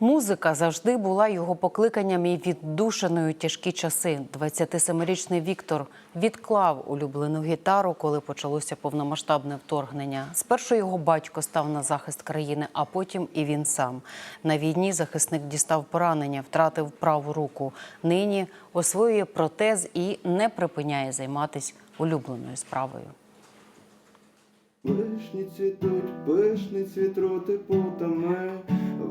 Музика завжди була його покликанням і віддушиною тяжкі часи. 27-річний Віктор відклав улюблену гітару, коли почалося повномасштабне вторгнення. Спершу його батько став на захист країни, а потім і він сам. На війні захисник дістав поранення, втратив праву руку. Нині освоює протез і не припиняє займатися улюбленою справою. Вишні цвітуть, пишні цвітрути путами,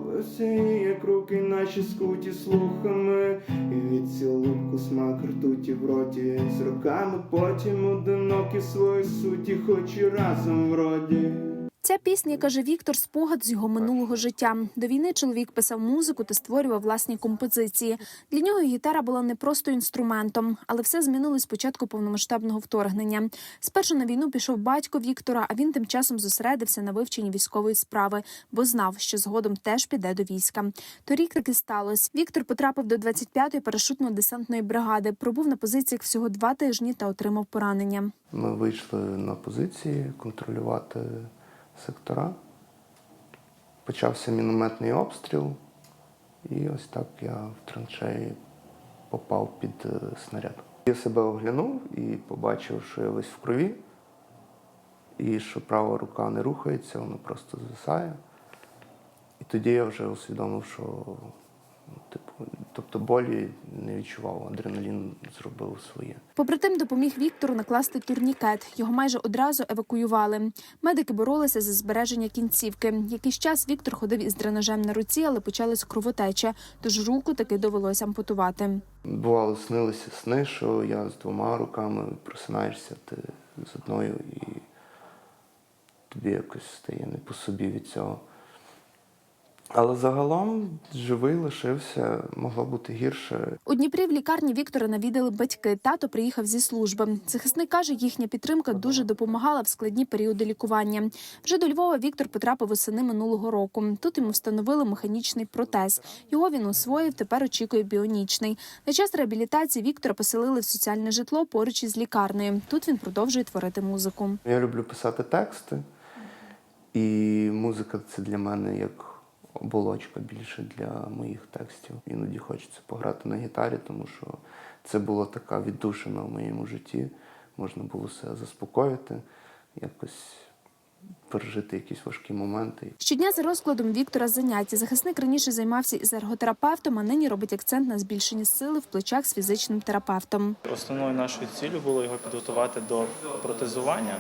Весені, як руки наші скуті слухами, І від цілунку смак ртуті в роті, З роками потім одинокі свої суті, хоч і разом вроді. Ця пісня, каже Віктор, спогад з його минулого життя. До війни чоловік писав музику та створював власні композиції. Для нього гітара була не просто інструментом, але все змінилось початку повномасштабного вторгнення. Спершу на війну пішов батько Віктора, а він тим часом зосередився на вивченні військової справи, бо знав, що згодом теж піде до війська. Торік таки сталося. Віктор потрапив до 25-ї парашутно-десантної бригади. Пробув на позиціях всього два тижні та отримав поранення. Ми вийшли на позиції контролювати сектора. Почався мінометний обстріл, і ось так я в траншеї попав під е, снаряд. Я себе оглянув і побачив, що я весь в крові, і що права рука не рухається, вона просто звисає. І тоді я вже усвідомив, що ну, типу, тобто болі не відчував, адреналін зробив своє. Побратим допоміг Віктору накласти турнікет. Його майже одразу евакуювали. Медики боролися за збереження кінцівки. Якийсь час Віктор ходив із дренажем на руці, але почалась кровотеча, тож руку таки довелося ампутувати. Бувало, снилися сни, що я з двома руками просинаєшся ти з одною і тобі якось стає не по собі від цього. Але загалом живий лишився, могло бути гірше. У Дніпрі в лікарні Віктора навідали батьки. Тато приїхав зі служби. Захисник каже, їхня підтримка дуже допомагала в складні періоди лікування. Вже до Львова Віктор потрапив восени минулого року. Тут йому встановили механічний протез. Його він освоїв. Тепер очікує біонічний. На час реабілітації Віктора поселили в соціальне житло поруч із лікарнею. Тут він продовжує творити музику. Я люблю писати тексти, і музика це для мене як оболочка більше для моїх текстів. Іноді хочеться пограти на гітарі, тому що це була така віддушина в моєму житті. Можна було себе заспокоїти, якось пережити якісь важкі моменти. Щодня за розкладом Віктора заняття захисник раніше займався із ерготерапевтом, а нині робить акцент на збільшенні сили в плечах з фізичним терапевтом. Основною нашою ціллю було його підготувати до протезування.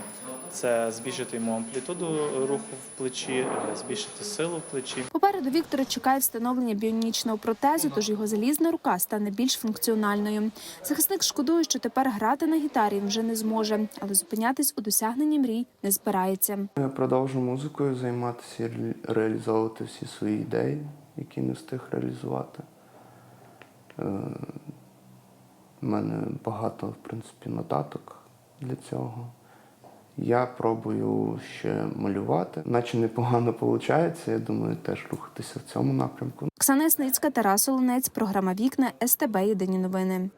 Це збільшити йому амплітуду руху в плечі, е, збільшити силу в плечі. Попереду Віктора чекає встановлення біонічного протезу, тож його залізна рука стане більш функціональною. Захисник шкодує, що тепер грати на гітарі він вже не зможе, але зупинятись у досягненні мрій не збирається. Я продовжу музикою займатися реалізовувати всі свої ідеї, які не встиг реалізувати. Е, У мене багато, в принципі, нотаток для цього. Я пробую ще малювати, наче непогано виходить. Я думаю, теж рухатися в цьому напрямку. Оксана Ясницька, Тарас Олонець, програма Вікна СТБ Єдині новини.